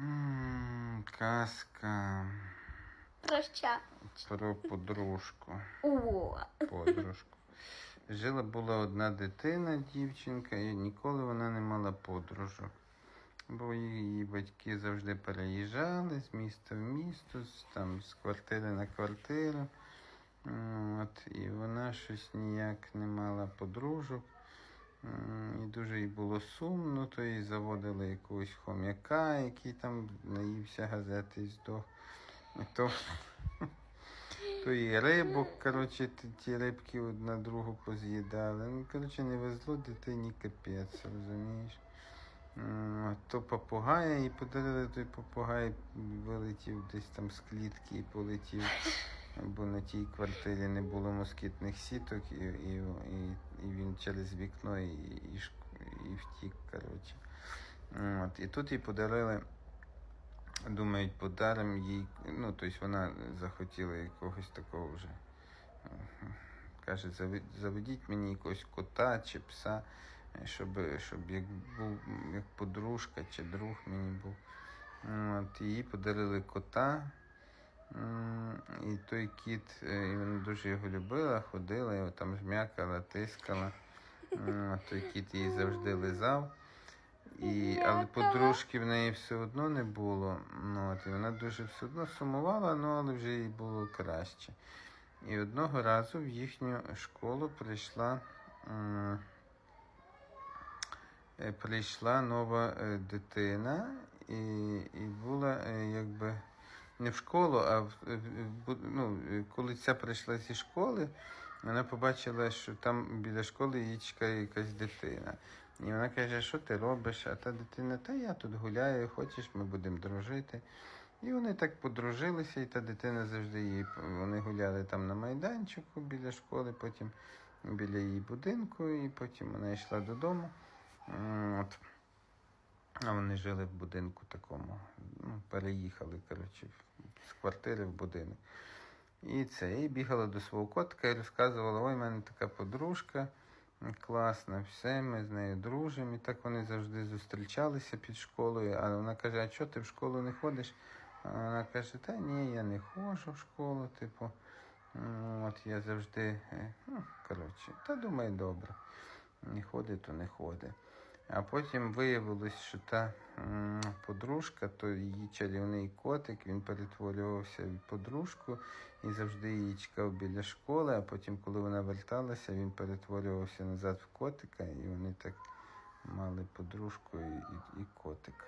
М, Казка Проща. про подружку. О. Подружку. Жила була одна дитина, дівчинка, і ніколи вона не мала подружок. Бо її батьки завжди переїжджали з міста в місто, з, там, з квартири на квартиру. От, і вона щось ніяк не мала подружок. І дуже їй було сумно, то їй заводили якогось хом'яка, який там наївся газети здох. То, то і рибок, коротше, ті рибки одна другу поз'їдали. Ну, коротше, не везло дитині капець, розумієш? То попугая і подарили той попугай, вилетів десь там з клітки і полетів, бо на тій квартирі не було москітних сіток, і, і, і, і він через вікно і, і, і втік. коротше. От, і тут їй подарили, думають, подаримо їй, ну, тобто вона захотіла якогось такого вже. Каже, заведіть мені якогось кота чи пса, щоб, щоб як був як подружка чи друг мені був. От, їй подарили кота. І той кіт, е, і вона дуже його любила, ходила, його там жмякала, тискала. Той кіт її завжди лизав. І, але подружки в неї все одно не було. Ну, от, і вона дуже все одно сумувала, ну, але вже їй було краще. І одного разу в їхню школу прийшла, е, прийшла нова е, дитина, і, і була якби не в школу, а в, ну, коли ця прийшла зі школи, вона побачила, що там біля школи її чекає якась дитина. І вона каже, що ти робиш? А та дитина, та я тут гуляю, хочеш, ми будемо дружити. І вони так подружилися, і та дитина завжди її. Вони гуляли там на майданчику біля школи, потім біля її будинку, і потім вона йшла додому. От. А вони жили в будинку такому. Ну, переїхали, коротше, з квартири в будинок. І це, і бігала до свого котика і розказувала, ой, в мене така подружка класна, все, ми з нею дружимо. І так вони завжди зустрічалися під школою. А вона каже, а чого ти в школу не ходиш? А вона каже, та ні, я не ходжу в школу, типу. «Ну, От я завжди, е, ну, коротше, та думаю, добре. Не ходить, то не ходить. А потім виявилось, що та подружка, то її чарівний котик, він перетворювався в подружку і завжди її чекав біля школи, а потім, коли вона верталася, він перетворювався назад в котика, і вони так мали подружку і, і, і котика.